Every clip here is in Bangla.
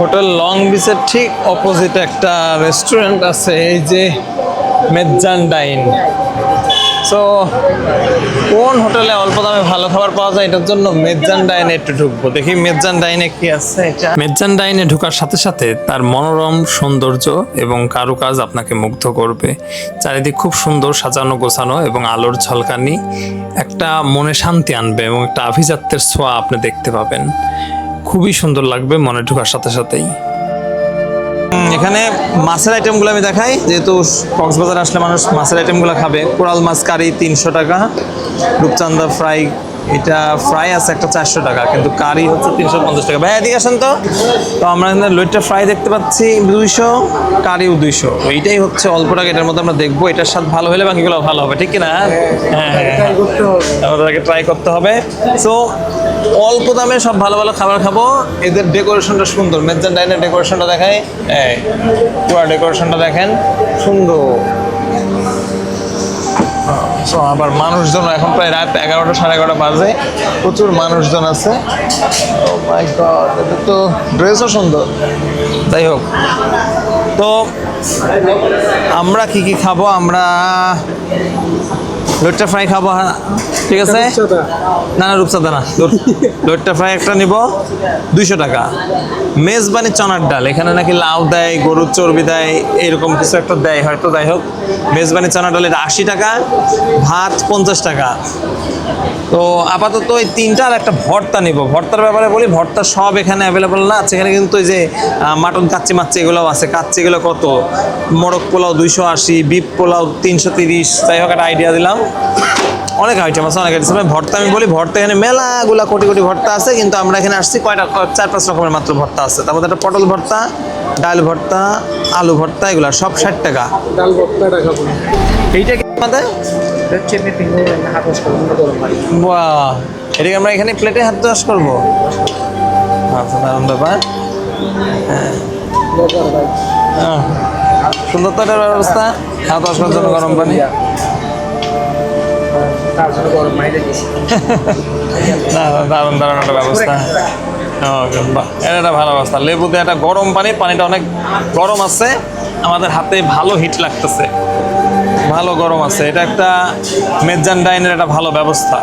হোটেল লং বিচের ঠিক অপোজিট একটা রেস্টুরেন্ট আছে, এই যে মেজান ডাইন। সো কোন হোটেলে অল্প দামে ভালো খাবার পাওয়া যায়, এটার জন্য মেজান ডাইনে একটু ঢুকবো। দেখি মেজান ডাইনে কি আছে এটা। মেজান ডাইনে ঢোকার সাথে সাথে তার মনোরম সৌন্দর্য এবং কারুকাজ আপনাকে মুগ্ধ করবে। চারিদিক খুব সুন্দর সাজানো গোছানো এবং আলোর ঝলকানি একটা মনে শান্তি আনবে এবং একটা আভিজাত্যের ছোঁয়া আপনি দেখতে পাবেন। খুবই সুন্দর লাগবে মনে ঢোকার সাথে সাথেই। এখানে মাছের আইটেমগুলো আমি দেখাই। যেহেতু কক্সবাজার আসলে মানুষ মাছের আইটেমগুলো খাবে। কোরাল মাছ কারি তিনশো টাকা রূপচান্দা ফ্রাই এটা ফ্রাই আছে একটা চারশো টাকা কিন্তু কারি হচ্ছে তিনশো পঞ্চাশ টাকা। ভাই এদিকে আসেন তো। তো আমরা এখানে লইটটা ফ্রাই দেখতে পাচ্ছি দুইশো কারিও দুইশো। এইটাই হচ্ছে অল্প টাকা এটার মধ্যে আমরা দেখব এটার স্বাদ ভালো হলে বাকিগুলো ভালো হবে ঠিক কিনা হ্যাঁ হ্যাঁ হ্যাঁ। আমাদেরকে ট্রাই করতে হবে। সো অল্প দামে সব ভালো ভালো খাবার খাব। এদের ডেকোরেশনটা সুন্দর। মেজান ডাইনের ডেকোরেশনটা দেখায় ডেকোরেশনটা দেখেন। সুন্দর। সো আবার মানুষজন এখন প্রায় রাত এগারোটা, সাড়ে এগারোটা বাজে। প্রচুর মানুষজন আছে। এটা তো ড্রেসও সুন্দর। যাই হোক। তো আমরা কি কি খাব? আমরা লোটটা ফ্রাই খাব হ্যাঁ। ঠিক আছে? না না রূপসাদা না লোটটা ফ্রাই একটা নিব দুইশো টাকা। মেজবানি চনার ডাল এখানে নাকি লাউ দেয় গরুর চর্বি দেয় এরকম কিছু একটা দেয় হয়তো যাই হোক। মেজবানি চনার ডাল এটা আশি টাকা ভাত পঞ্চাশ টাকা। তো আপাতত ওই তিনটা আর একটা ভর্তা নিব। ভর্তার ব্যাপারে বলি ভর্তা সব এখানে অ্যাভেলেবল না আছে এখানে কিন্তু ওই যে মাটন কাচ্চি মাচ্চি এগুলোও আছে। কাচ্চি এগুলো কত? মোরগ পোলাও দুইশো আশি বিপ পোলাও তিনশো তিরিশ যাই হোক একটা আইডিয়া দিলাম। অনেক আইটেম আছে অনেক আইটেম ভর্তা আমি বলি ভর্তা এখানে মেলাগুলা কোটি কোটি ভর্তা আছে কিন্তু আমরা এখানে আসছি কয়টা চার পাঁচ রকমের মাত্র ভর্তা আছে। তারপর একটা পটল ভর্তা ডাল ভর্তা আলু ভর্তা এগুলা সব ষাট টাকা। ডাল ভর্তাটা খাব এইটা কি আমাদের? বাহ! এটাকে আমরা এখানে প্লেটে হাত চাষ করব? আচ্ছা দারুণ ব্যাপার। হ্যাঁ। সুন্দর তো ব্যবস্থা হাত ওয়াশ করার জন্য গরম পানি। দারুণ দারুণ একটা ব্যবস্থা। এটা ভালো ব্যবস্থা। লেবু দিয়ে একটা গরম পানি পানিটা অনেক গরম আছে। আমাদের হাতে ভালো হিট লাগতেছে। ভালো গরম আছে। এটা একটা মেজান ডাইনের একটা ভালো ব্যবস্থা।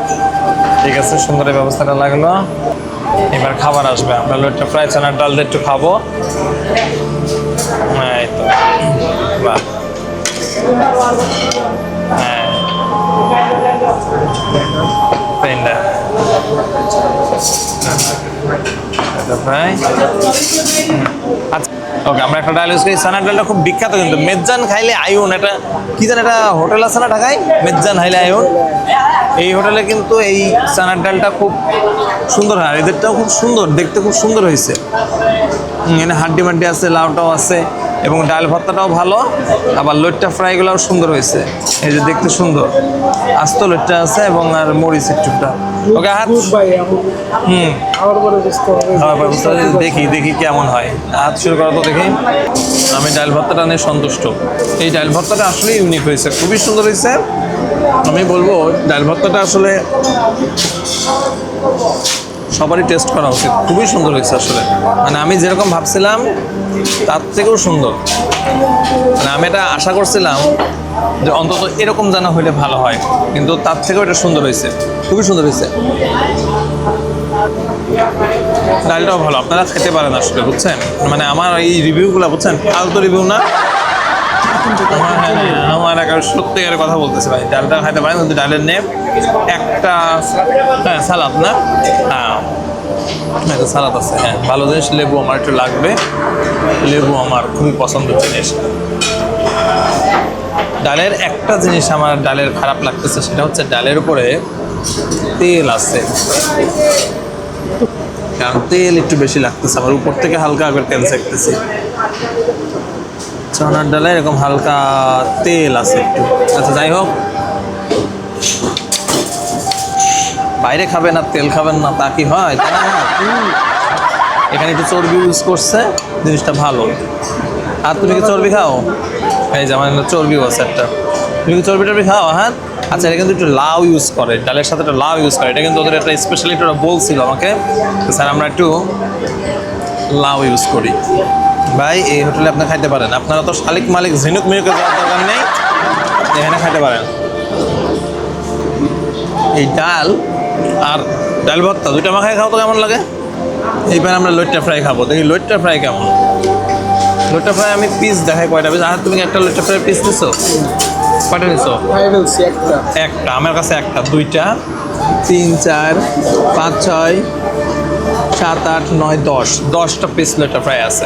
ঠিক আছে সুন্দর ব্যবস্থাটা লাগল। এবার খাবার আসবে। আমরা লোটটা ফ্রাই চানার ডাল দিয়ে একটু খাব। হ্যাঁ, এই তো। বাহ। হ্যাঁ। পেন্ডা এটা আচ্ছা ওকে, আমরা একটা ডাল ইউজ করি। ডালটা খুব বিখ্যাত কিন্তু। মেজান খাইলে আয়ুন, এটা কি জানি একটা হোটেল আছে না ঢাকায়? মেজান খাইলে আয়ুন। এই হোটেলে কিন্তু এই চানার ডালটা খুব সুন্দর হয়। এদেরটাও খুব সুন্দর, দেখতে খুব সুন্দর হয়েছে। এখানে হাড্ডি মাড্ডি আছে, লাউটাও আছে। এবং ডাল ভর্তাটাও ভালো আবার লইট্টা ফ্রাইগুলোও সুন্দর হয়েছে। এই যে দেখতে সুন্দর। আস্ত লইট্টা আছে এবং আর মরিচ একটুটা ওকে হাত হুম। দেখি দেখি কেমন হয়। হাত শুরু করা তো দেখি। আমি ডাল ভর্তাটা নিয়ে সন্তুষ্ট। এই ডাল ভর্তাটা আসলে ইউনিক হয়েছে খুবই সুন্দর হয়েছে। আমি বলব ডাল ভর্তাটা আসলে সবারই টেস্ট করা উচিত। খুবই সুন্দর হয়েছে আসলে। মানে আমি যেরকম ভাবছিলাম, তার থেকেও সুন্দর। মানে আমি এটা আশা করছিলাম যে অন্তত এরকম জানা হইলে ভালো হয়। কিন্তু তার থেকেও এটা সুন্দর হয়েছে। খুবই সুন্দর হয়েছে। ডালটাও ভালো। আপনারা খেতে পারেন আসলে, বুঝছেন? মানে আমার এই রিভিউগুলো বুঝছেন? ফালতু রিভিউ না। আমার হ্যাঁ, হ্যাঁ, আমার একটা সত্যিকারের কথা বলতেছে ভাই। ডালটা খাইতে পারেন কিন্তু ডালের নেম। একটা হ্যাঁ সালাদ না? হ্যাঁ। হ্যাঁ তো সালাদ আছে হ্যাঁ। ভালো জিনিস লেবু আমার একটু লাগবে। লেবু আমার খুবই পছন্দের জিনিস। ডালের একটা জিনিস আমার ডালের খারাপ লাগতেছে সেটা হচ্ছে ডালের উপরে তেল আছে। কারণ তেল একটু বেশি লাগতেছে আমার উপর থেকে হালকা করে তেল সেকতেছি চনার ডালে এরকম হালকা তেল আছে একটু। আচ্ছা যাই হোক। বাইরে খাবেন আর তেল খাবেন না, তা কি হয়? তা না। এখানে একটু চর্বি ইউজ করছে, জিনিসটা ভালো। আর তুমি কি চর্বি খাও? এই যে আমার চর্বিও আছে একটা। তুমি কি চর্বি টর্বি খাও হ্যাঁ আচ্ছা এটা কিন্তু একটু লাউ ইউজ করে, ডালের সাথে একটা লাউ ইউজ করে। এটা কিন্তু ওদের একটা স্পেশালি ওরা বলছিল আমাকে। স্যার, আমরা একটু লাউ ইউজ করি। ভাই এই হোটেলে আপনি খাইতে পারেন। আপনারা তো শালিক মালিক ঝিনুক মিনুকে যাওয়ার দরকার নেই এখানে খাইতে পারেন। এই ডাল আর ডাল ভর্তা দুইটা মাখায় খাও তো কেমন লাগে? এইবার আমরা লইট্টা ফ্রাই খাব। দেখি লইট্টা ফ্রাই কেমন। লইট্টা ফ্রাই আমি পিস দেখাই কয়টা। পিস আর তুমি একটা লইট্টা ফ্রাই পিস নিছো কয়টা নিছো? একটা। একটা আমার কাছে একটা দুইটা তিন চার পাঁচ ছয় সাত আট নয় দশ। দশটা পিস লইট্টা ফ্রাই আছে।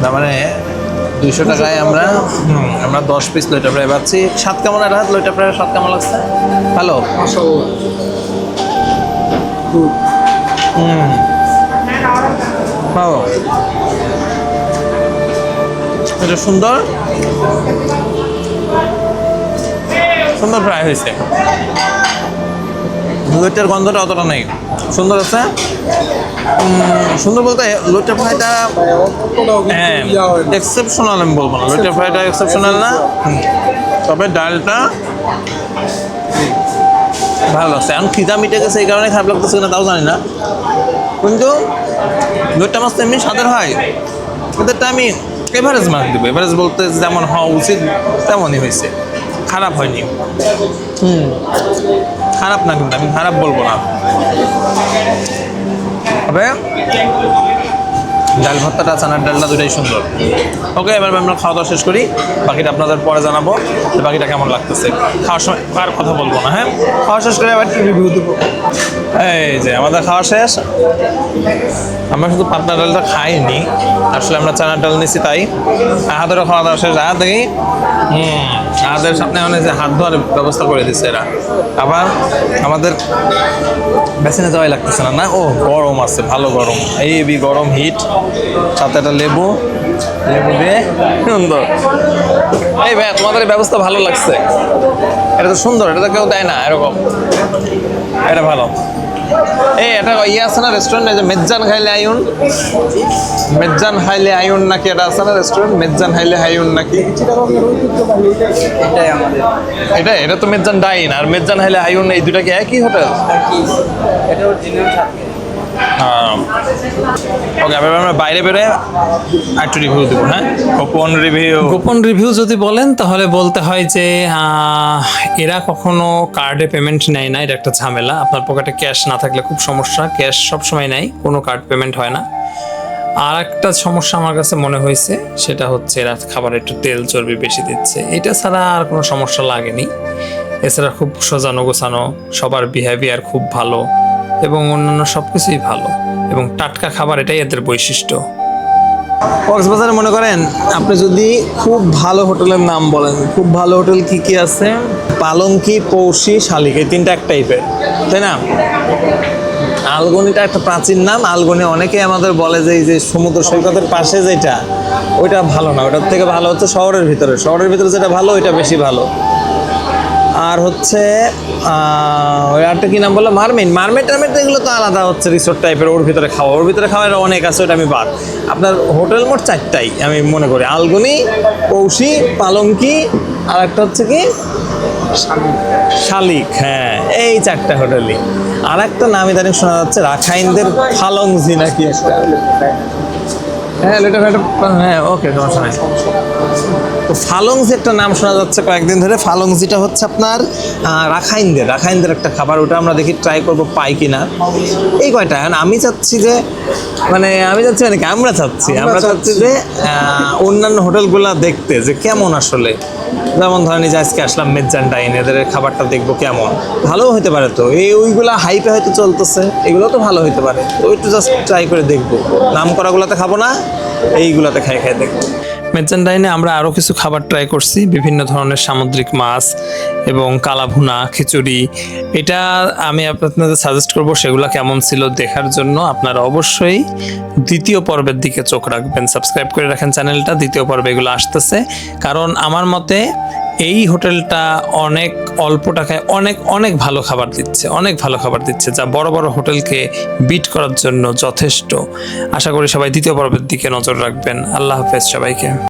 তার মানে দুইশো টাকায় আমরা আমরা দশ পিস লইট্টা ফ্রাই পাচ্ছি সাত কেমন একটা হাত ফ্রাই সাত কেমন লাগছে? হুম। বাবা এটা সুন্দর। সুন্দর ফ্রাই হয়েছে। লইটার গন্ধটা অতটা নেই। সুন্দর আছে? সুন্দর বলতে লইটার ফ্রাইটা হ্যাঁ এক্সেপশনাল আমি বলব না। লইটার ফ্রাইটা এক্সেপশনাল না। তবে ডালটা ভালো লাগছে। এখন খিদা মিটে গেছে, এই কারণে খারাপ লাগতেছে না তাও জানি না। কিন্তু দুইটা মাছ এমনি স্বাদের হয়। এটা আমি এভারেজ মাছ দেবো। এভারেজ বলতে যেমন হওয়া উচিত, তেমনই হয়েছে। খারাপ হয়নি। হুম। খারাপ না কিন্তু আমি খারাপ বলব না। তবে ডাল ভর্তাটা চানার ডালটা দুটাই সুন্দর। ওকে এবার আমরা খাওয়া দাওয়া শেষ করি। বাকিটা আপনাদের পরে জানাব যে বাকিটা কেমন লাগতেছে। খাওয়ার সময় আর কথা বলব না হ্যাঁ? খাওয়া শেষ করে আবার রিভিউ দেবো? এই যে আমাদের খাওয়া শেষ। আমরা শুধু পাতলা ডালটা খাইনি। আসলে আমরা চানার ডাল নিছি তাই। হাতেরও খাওয়া দাওয়া শেষ। আহাত দেখি হুম আহাদের সামনে অনেক যে হাত ধোয়ার ব্যবস্থা করে দিচ্ছে এরা। আবার আমাদের বেসিনে যাওয়াই লাগতেছে না না? ও গরম আছে ভালো গরম। এই বি গরম হিট সাথে একটা লেবু লেবু দিয়ে সুন্দর। এই ভাই তোমাদের ব্যবস্থা ভালো লাগছে। এটা তো সুন্দর এটা তো কেউ দেয় না এরকম। এটা ভালো। এই এটা ইয়ে আছে না রেস্টুরেন্ট যে মেজ্জান খাইলে আইউন মেজ্জান খাইলে আইউন নাকি এটা আছে না রেস্টুরেন্ট মেজ্জান খাইলে আইউন নাকি? এটা এটা তো মেজ্জান ডাইন আর মেজ্জান হাইলে আইউন এই দুটা কি একই হোটেল এটা ওকে এবার আমরা বাইরে বেরোয় একটু রিভিউ দেবো হ্যাঁ? গোপন রিভিউ গোপন রিভিউ যদি বলেন, তাহলে বলতে হয় যে এরা কখনো কার্ডে পেমেন্ট নেয় না, এটা একটা ঝামেলা। আপনার পকেটে ক্যাশ না থাকলে খুব সমস্যা। ক্যাশ সবসময় নেয়, কোনো কার্ড পেমেন্ট হয় না। আর একটা সমস্যা আমার কাছে মনে হয়েছে, সেটা হচ্ছে এরা খাবার একটু তেল চর্বি বেশি দিচ্ছে। এটা ছাড়া আর কোনো সমস্যা লাগেনি। এছাড়া খুব সোজানো গোছানো, সবার বিহেভিয়ার খুব ভালো। এবং অন্যান্য সব কিছুই ভালো। এবং টাটকা খাবার এটাই এদের বৈশিষ্ট্য। কক্সবাজারে মনে করেন, আপনি যদি খুব ভালো হোটেলের নাম বলেন, খুব ভালো হোটেল কি কি আছে? পালঙ্কি, পৌষি, শালিক, এই তিনটা এক টাইপের তাই না? আলগনিটা একটা প্রাচীন নাম, আলগনি অনেকে আমাদের বলে যে এই যে সমুদ্র সৈকতের পাশে যেটা, ওইটা ভালো না, ওটার থেকে ভালো হচ্ছে শহরের ভিতরে। শহরের ভিতরে যেটা ভালো, ওইটা বেশি ভালো। আর হচ্ছে ওই আরটা কি নাম বলল? মারমেন। মারমেট টারমেট এগুলো তো আলাদা হচ্ছে রিসোর্ট টাইপের ওর ভিতরে খাওয়া। ওর ভিতরে খাওয়ার অনেক আছে ওটা আমি বাদ। আপনার হোটেল মোট চারটাই, আমি মনে করি। আলগুনি, কৌশি, পালঙ্কি আর একটা হচ্ছে কি? শালিক হ্যাঁ এই চারটা হোটেলই। আর একটা নামি দানি শোনা যাচ্ছে, রাখাইনদের ফালংজি নাকি? একটা হ্যাঁ লেটার হ্যাঁ ওকে সমস্যা নাই তো ফালংজি একটা নাম শোনা যাচ্ছে কয়েকদিন ধরে। ফালংজিটা হচ্ছে আপনার রাখাইনদের। রাখাইনদের একটা খাবার ওটা আমরা দেখি ট্রাই করব পাই কিনা। এই কয়টা? এখন আমি চাচ্ছি যে মানে আমি চাচ্ছি মানে আমরা চাচ্ছি। আমরা চাচ্ছি। যে অন্যান্য হোটেলগুলো দেখতে যে কেমন আসলে। যেমন ধরেন যে আজকে আসলাম মেজান ডাইন, এদের খাবারটা দেখব কেমন? ভালো হতে পারে তো। এই ওইগুলা হাইপে হয়তো চলতেছে, এগুলো তো ভালো হতে পারে। তো একটু জাস্ট ট্রাই করে দেখব। নাম করাগুলোতে খাব না, এইগুলোতে খাই খাই দেখব। মেজান ডাইনে আমরা আরও কিছু খাবার ট্রাই করছি, বিভিন্ন ধরনের সামুদ্রিক মাছ এবং কালাভুনা, খিচুড়ি। এটা আমি আপনাদের সাজেস্ট করব সেগুলো কেমন ছিল দেখার জন্য। আপনারা অবশ্যই দ্বিতীয় পর্বের দিকে চোখ রাখবেন। সাবস্ক্রাইব করে রাখেন চ্যানেলটা, দ্বিতীয় পর্বে এগুলো আসতেছে। কারণ আমার মতে এই হোটেলটা অনেক অল্প টাকায় অনেক অনেক ভালো খাবার দিচ্ছে, অনেক ভালো খাবার দিচ্ছে, যা বড় বড় হোটেলকে বিট করার জন্য যথেষ্ট। আশা করি সবাই দ্বিতীয় পর্বের দিকে নজর রাখবেন। আল্লাহ হাফেজ সবাইকে।